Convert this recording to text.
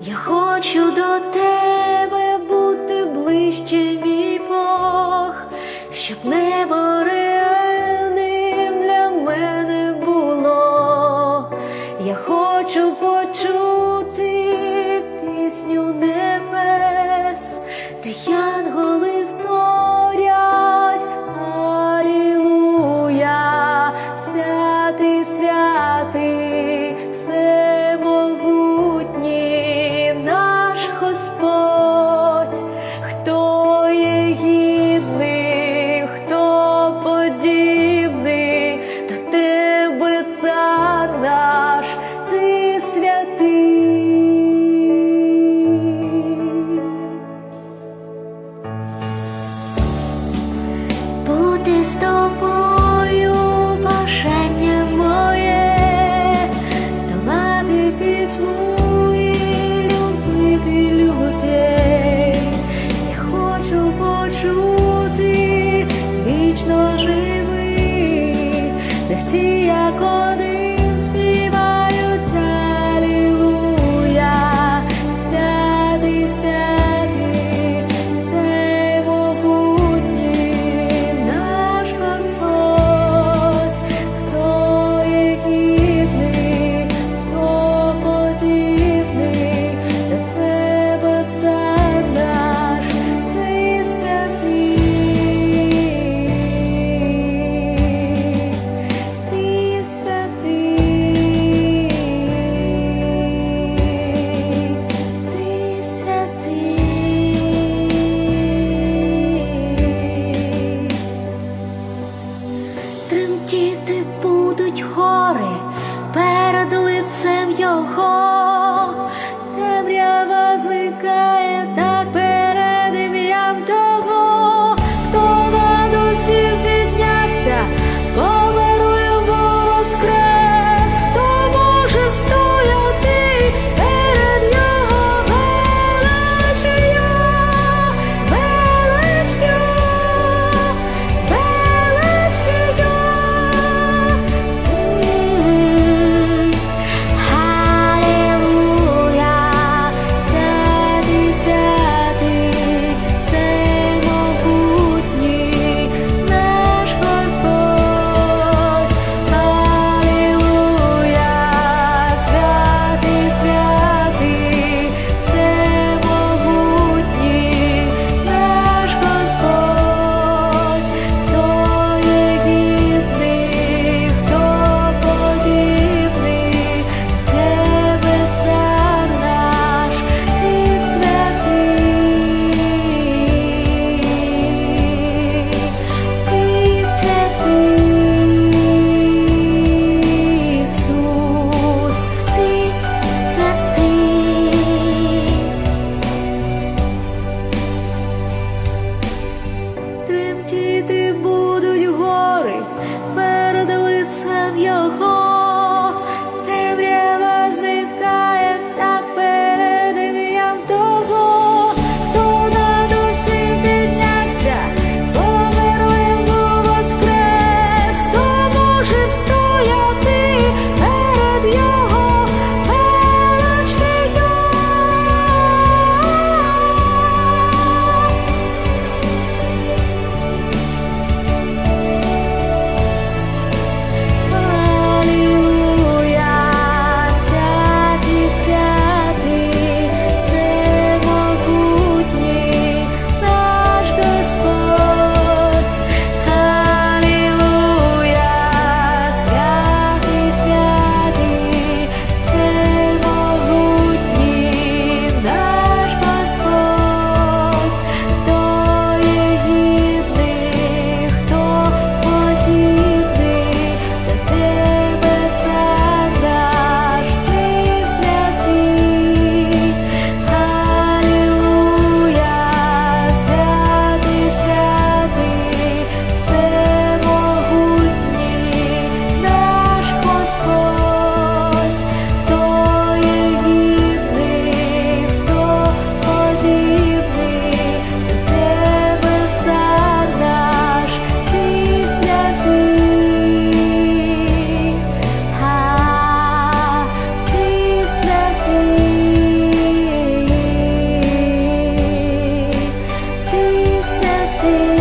Я хочу до тебе бути ближче, мій Бог, щоб небо реальним для мене було. Я хочу почути пісню небес, де янголи з тобою бажання моє, долати пітьму любити людей. Почути вічно живий, де всі як один Тремтіти будуть гори перед лицем його, see.